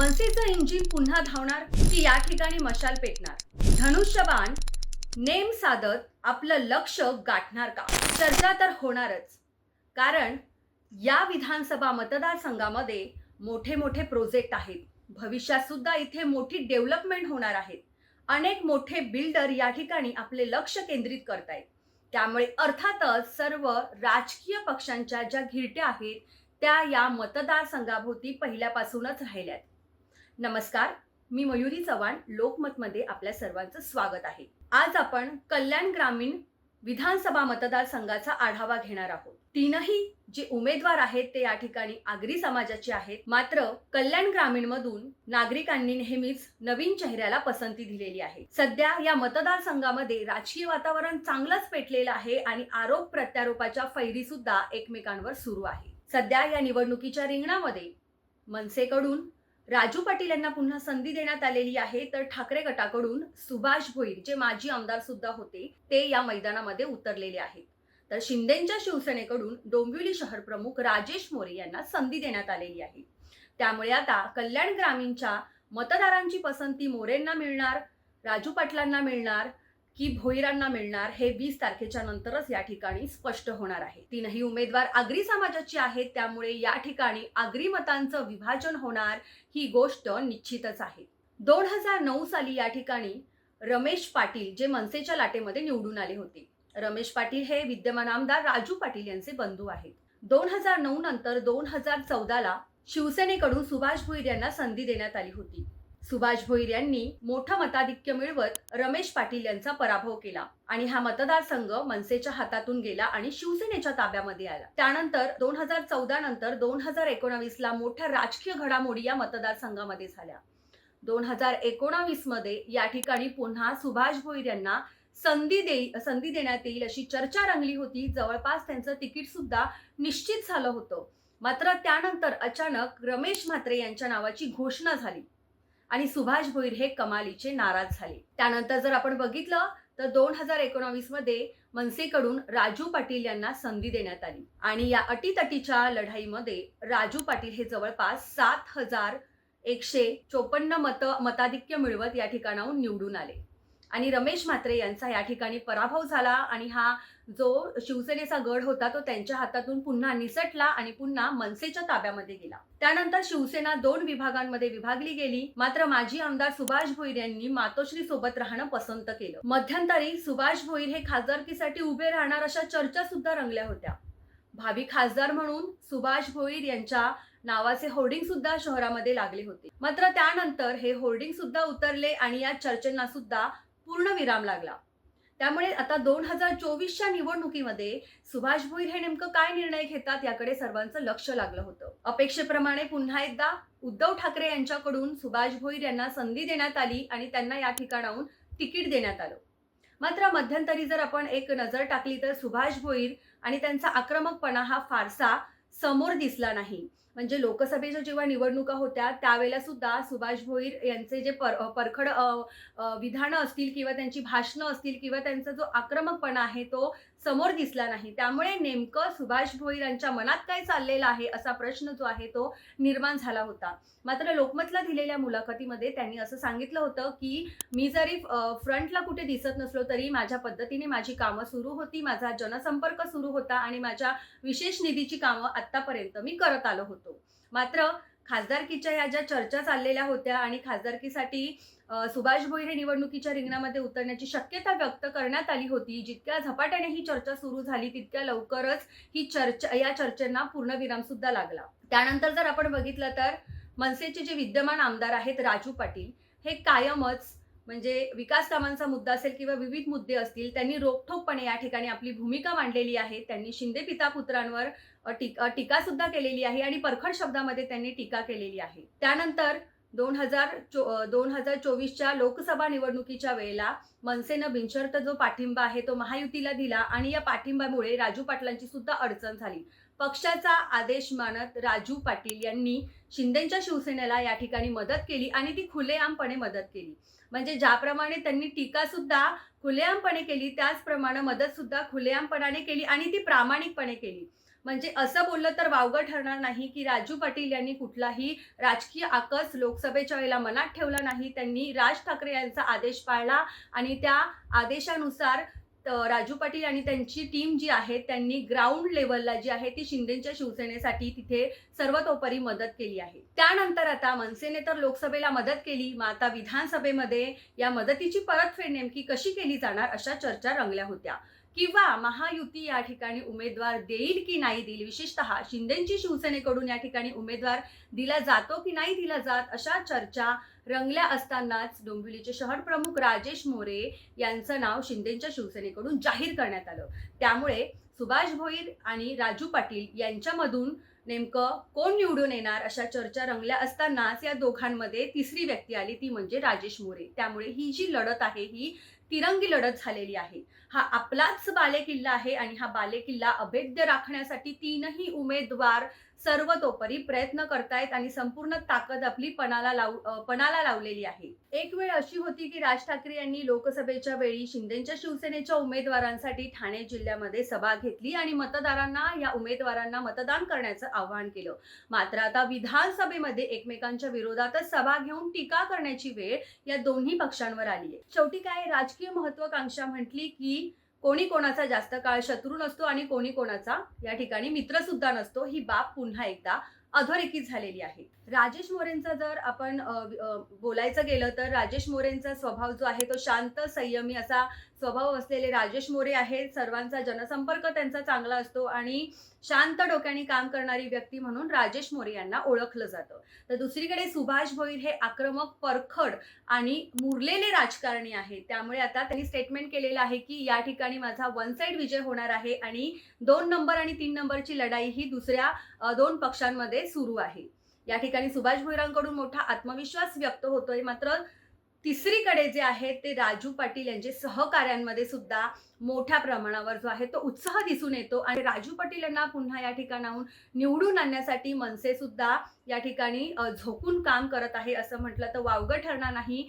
मनसेचं engine पुन्हा धावणार की या ठिकाणी मशाल पेटणार. धनुष्यबाण नेम साधत आपलं लक्ष गाठणार का? चर्चा तर होणारच. कारण या विधानसभा मतदारसंघामध्ये मोठे मोठे प्रोजेक्ट आहेत. भविष्यात सुद्धा इथे मोठी डेव्हलपमेंट होणार आहेत अनेक मोठे बिल्डर या ठिकाणी आपले लक्ष केंद्रित करतायत. त्यामुळे अर्थातच सर्व राजकीय पक्षांच्या ज्या घिरट्या आहेत त्या या मतदारसंघाभोवती पहिल्यापासूनच राहिल्यात. नमस्कार मी मयुरी चव्हाण लोकमतमध्ये आपल्या सर्वांचं स्वागत आहे. आज आपण कल्याण ग्रामीण विधानसभा मतदारसंघाचा आढावा घेणार आहोत. तीनही जे उमेदवार आहेत ते या ठिकाणी आगरी समाजाचे आहेत. मात्र कल्याण ग्रामीण मधून नागरिकांनी नेहमीच नवीन चेहऱ्याला पसंती दिलेली आहे. सध्या या मतदारसंघामध्ये राजकीय वातावरण चांगलंच पेटलेलं आहे आणि आरोप प्रत्यारोपाच्या फैरी सुद्धा एकमेकांवर सुरू आहे. सध्या या निवडणुकीच्या रिंगणामध्ये मनसेकडून राजू पाटील यांना पुन्हा संधी देण्यात आलेली आहे तर ठाकरे गटाकडून सुभाष भोईर जे माजी आमदार सुद्धा होते ते या मैदानामध्ये उतरलेले आहेत. तर शिंदेच्या शिवसेनेकडून डोंबिवली शहर प्रमुख राजेश मोरे यांना संधी देण्यात आलेली आहे. त्यामुळे आता कल्याण ग्रामीणच्या मतदारांची पसंती मोरेंना मिळणार राजू पाटलांना मिळणार की भोईरांना मिळणार हे वीस तारखेच्या नंतरच या ठिकाणी स्पष्ट होणार आहे. तीनही उमेदवार आगरी समाजाची आहेत त्यामुळे या ठिकाणी आगरी मतांचं विभाजन होणार ही गोष्ट निश्चितच आहे. दोन हजार नऊ साली या ठिकाणी रमेश पाटील जे मनसेच्या लाटेमध्ये निवडून आले होते. रमेश पाटील हे विद्यमान आमदार राजू पाटील यांचे बंधू आहेत. दोन हजार नऊ नंतर दोन हजार चौदाला शिवसेनेकडून सुभाष भोईर यांना संधी देण्यात आली होती. सुभाष भोईर यांनी मोठं मताधिक्य मिळवत रमेश पाटील यांचा पराभव केला आणि हा मतदारसंघ मनसेच्या हातातून गेला आणि शिवसेनेच्या ताब्यामध्ये आला. त्यानंतर दोन हजार चौदा नंतर दोन हजार एकोणावीस ला मोठ्या राजकीय घडामोडी या मतदारसंघामध्ये झाल्या. दोन हजार एकोणावीसमध्ये या ठिकाणी पुन्हा सुभाष भोईर यांना संधी देई संधी देण्यात येईल अशी चर्चा रंगली होती. जवळपास त्यांचं तिकीट सुद्धा निश्चित झालं होतं. मात्र त्यानंतर अचानक रमेश म्हात्रे यांच्या नावाची घोषणा झाली. आणि सुभाष भोईर हे कमालीचे नाराज झाले. त्यानंतर जर आपण बघितलं तर दोन हजार एकोणावीसमध्ये मनसेकडून राजू पाटील यांना संधी देण्यात आली. आणि या अटीतटीच्या लढाईमध्ये राजू पाटील हे जवळपास सात हजार एकशे चोपन्न मत मताधिक्य मिळवत या ठिकाणाहून निवडून आले. आणि रमेश म्हात्रे यांचा या ठिकाणी पराभव झाला आणि हा जो शिवसेनेचा गड होता तो त्यांच्या हातातून पुन्हा निसटला आणि पुन्हा मनसेच्या ताब्यामध्ये गेला. त्यानंतर शिवसेना दोन विभागांमध्ये विभागली गेली. मात्र माजी आमदार सुभाष भोईर यांनी मातोश्री सोबत राहणं पसंत केलं. मध्यंतरी सुभाष भोईर हे खासदारकीसाठी उभे राहणार अशा चर्चा सुद्धा रंगल्या होत्या. भावी खासदार म्हणून सुभाष भोईर यांच्या नावाचे होर्डिंग सुद्धा शहरामध्ये लागले होते. मात्र त्यानंतर हे होर्डिंग सुद्धा उतरले आणि या चर्चेना सुद्धा पूर्ण विराम लागला. त्यामुळे आता दोन हजार चोवीसच्या निवडणुकीमध्ये सुभाष भोईर हे नेमकं काय निर्णय घेतात याकडे सर्वांचं लक्ष लागलं होतं. अपेक्षेप्रमाणे पुन्हा एकदा उद्धव ठाकरे यांच्याकडून सुभाष भोईर यांना संधी देण्यात आली आणि त्यांना या ठिकाणाहून तिकीट देण्यात आलं. मात्र मध्यंतरी जर आपण एक नजर टाकली तर सुभाष भोईर आणि त्यांचा आक्रमकपणा हा फारसा समोर दिसला नाही. म्हणजे लोकसभेच्या जेव्हा निवडणुका होत्या त्यावेळेला सुद्धा सुभाष भोईर यांचे जे पर परखड विधानं असतील किंवा त्यांची भाषणं असतील किंवा त्यांचा जो आक्रमकपणा आहे तो समोर दिसला नाही. त्यामुळे नेमकं सुभाष भोईर यांच्या मनात काय चाललेलं आहे असा प्रश्न जो आहे तो निर्माण झाला होता. मात्र लोकमतला दिलेल्या मुलाखतीमध्ये त्यांनी असं सांगितलं होतं की मी जरी फ्रंटला कुठे दिसत नसलो तरी माझ्या पद्धतीने माझी कामं सुरू होती माझा जनसंपर्क सुरू होता आणि माझ्या विशेष निधीची कामं आत्तापर्यंत मी करत आलो होतो. मात्र खासदारकीच्या या ज्या चर्चा चाललेल्या होत्या आणि खासदारकीसाठी सुभाष भोईर हे निवडणुकीच्या रिंगणामध्ये उतरण्याची शक्यता व्यक्त करण्यात आली होती. जितक्या झपाट्याने ही चर्चा सुरू झाली तितक्या लवकरच ही चर्चा या चर्चेंना पूर्णविराम सुद्धा लागला. त्यानंतर जर आपण बघितलं तर मनसेचे जे विद्यमान आमदार आहेत राजू पाटील हे कायमच म्हणजे विकास कामांचा मुद्दा असेल किंवा विविध मुद्दे असतील त्यांनी रोखठोकपणे या ठिकाणी आपली भूमिका मांडलेली आहे. त्यांनी शिंदे पिता पुत्रांवर टीका टीका सुद्धा केलेली आहे आणि परखड शब्दामध्ये त्यांनी टीका केलेली आहे. त्यानंतर दोन हजार चो दोन हजार चोवीसच्या लोकसभा निवडणुकीच्या वेळेला मनसेनं बिनशर्त जो पाठिंबा आहे तो महायुतीला दिला आणि या पाठिंब्यामुळे राजू पाटलांची सुद्धा अडचण झाली. पक्षाचा आदेश मानत राजू पाटील यांनी शिंदेच्या शिवसेनेला या ठिकाणी मदत केली आणि ती खुलेआमपणे मदत केली. म्हणजे ज्याप्रमाणे त्यांनी टीका सुद्धा खुलेआमपणे केली त्याचप्रमाणे मदत सुद्धा खुलेआमपणाने केली आणि ती प्रामाणिकपणे केली. म्हणजे असं बोललं तर वावगं ठरणार नाही की राजू पाटील यांनी कुठलाही राजकीय आकस लोकसभेच्या वेळेला मनात ठेवला नाही. त्यांनी राज ठाकरे यांचा आदेश पाळला आणि त्या आदेशानुसार राजू पाटील आणि त्यांची टीम जी आहे त्यांनी ग्राउंड लेवलला जी आहे ती शिंदेच्या शिवसेनेसाठी तिथे सर्वतोपरी मदत केली आहे. त्यानंतर आता मनसेने तर लोकसभेला मदत केली मग आता विधानसभेमध्ये या मदतीची परतफेड नेमकी कशी केली जाणार अशा चर्चा रंगल्या होत्या. किंवा महायुती या ठिकाणी उमेदवार देईल की नाही देईल? विशेषतः शिंदेची शिवसेनेकडून या ठिकाणी उमेदवार दिला जातो की नाही दिला जात अशा चर्चा रंगल्या असतानाच डोंबिवलीचे शहर प्रमुख राजेश मोरे यांचं नाव शिंदेच्या शिवसेनेकडून जाहीर करण्यात आलं. त्यामुळे सुभाष भोईर आणि राजू पाटील यांच्यामधून नेमकं कोण निवडून येणार अशा चर्चा रंगल्या असतानाच या दोघांमध्ये तिसरी व्यक्ती आली ती म्हणजे राजेश मोरे. त्यामुळे ही जी लढत आहे ही तिरंगी लढत झालेली आहे. हा आपलाच बालेकिल्ला आहे आणि हा बालेकिल्ला अभेद्य राखण्यासाठी तीनही उमेदवार सर्वतोपरी प्रयत्न करतायत आणि संपूर्ण ताकद आपली पणाला लाव पणाला लावलेली आहे. एक वेळ अशी होती की राज ठाकरे यांनी लोकसभेच्या वेळी शिंदेच्या शिवसेनेच्या उमेदवारांसाठी ठाणे जिल्ह्यामध्ये सभा घेतली आणि मतदारांना या उमेदवारांना मतदान करण्याचं आवाहन केलं. मात्र आता विधानसभेमध्ये एकमेकांच्या विरोधातच सभा घेऊन टीका करण्याची वेळ या दोन्ही पक्षांवर आली आहे शेवटी काय राजकीय महत्वाकांक्षा म्हटली की कोणी कोणाचा जास्त काळ शत्रू नसतो आणि कोणी कोणाचा या ठिकाणी मित्र सुद्धा नसतो. ही बाब पुन्हा एकदा अधोरेखित झालेली आहे. राजेश मोरेंचा जर आपण बोलायचं गेलं तर राजेश मोरेंचा स्वभाव जो आहे तो शांत संयमी असा स्वभाव असलेले राजेश मोरे आहेत. सर्वांचा जनसंपर्क त्यांचा चांगला असतो आणि शांत डोक्याने काम करणारी व्यक्ती म्हणून राजेश मोरे यांना ओळखलं जातं. तर दुसरीकडे सुभाष भोईर हे आक्रमक परखड आणि मुरलेले राजकारणी आहेत. त्यामुळे आता त्यांनी स्टेटमेंट केलेलं आहे की या ठिकाणी माझा वन साईड विजय होणार आहे आणि दोन नंबर आणि तीन नंबरची लढाई ही दुसऱ्या दोन पक्षांमध्ये सुरू आहे. या ठिकाणी सुभाष भोईरांकडून मोठा आत्मविश्वास व्यक्त होतोय. मात्र तिसरीकडे जे आहे ते राजू पाटील यांचे सहकाऱ्यांमध्ये सुद्धा मोठ्या प्रमाणावर जो आहे तो उत्साह दिसून येतो आणि राजू पाटील यांना पुन्हा या ठिकाणाहून निवडून आणण्यासाठी मनसे सुद्धा या ठिकाणी झोकून काम करत आहे असं म्हटलं तर वावगं ठरणार नाही.